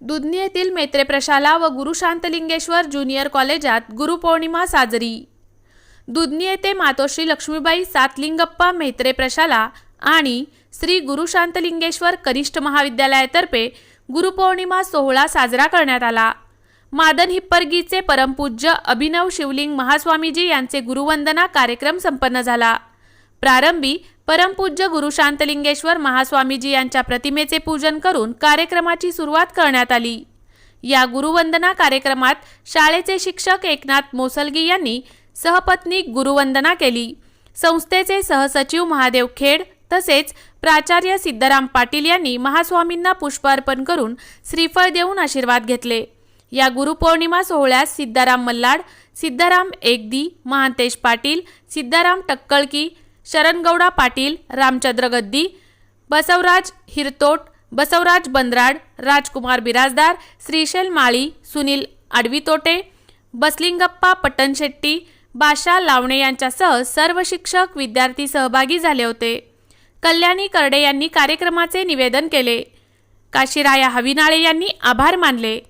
दुधनी येथील मेत्रे प्रशाला व गुरु शांतलिंगेश्वर ज्युनियर कॉलेजात गुरुपौर्णिमा साजरी. दुधनी येथे मातोश्री लक्ष्मीबाई सातलिंगप्पा मेत्रे प्रशाला आणि श्री गुरु शांतलिंगेश्वर कनिष्ठ महाविद्यालयातर्फे गुरुपौर्णिमा सोहळा साजरा करण्यात आला. मादन हिप्परगीचे परमपूज्य अभिनव शिवलिंग महास्वामीजी यांचे गुरुवंदना कार्यक्रम संपन्न झाला. प्रारंभी परमपूज्य गुरु शांतलिंगेश्वर महास्वामीजी यांच्या प्रतिमेचे पूजन करून कार्यक्रमाची सुरुवात करण्यात आली. या गुरुवंदना कार्यक्रमात शाळेचे शिक्षक एकनाथ मोसलगी यांनी सहपत्नी गुरुवंदना केली. संस्थेचे सहसचिव महादेव खेड तसेच प्राचार्य सिद्धराम पाटील यांनी महास्वामींना पुष्प अर्पण करून श्रीफळ देऊन आशीर्वाद घेतले. या गुरुपौर्णिमा सोहळ्यास सिद्धाराम मल्लाड सिद्धाराम एकदी महांतेश पाटील सिद्धाराम टक्कळकी शरणगौडा पाटील रामचंद्र गद्दी बसवराज हिरतोट बसवराज बंद्राड राजकुमार बिराजदार श्रीशैल माळी सुनील आडवीतोटे बसलिंगप्पा पट्टणशेट्टी बाशा लावणे यांच्यासह सर्व शिक्षक विद्यार्थी सहभागी झाले होते. कल्याणी करडे यांनी कार्यक्रमाचे निवेदन केले. काशीराया हविनाळे यांनी आभार मानले.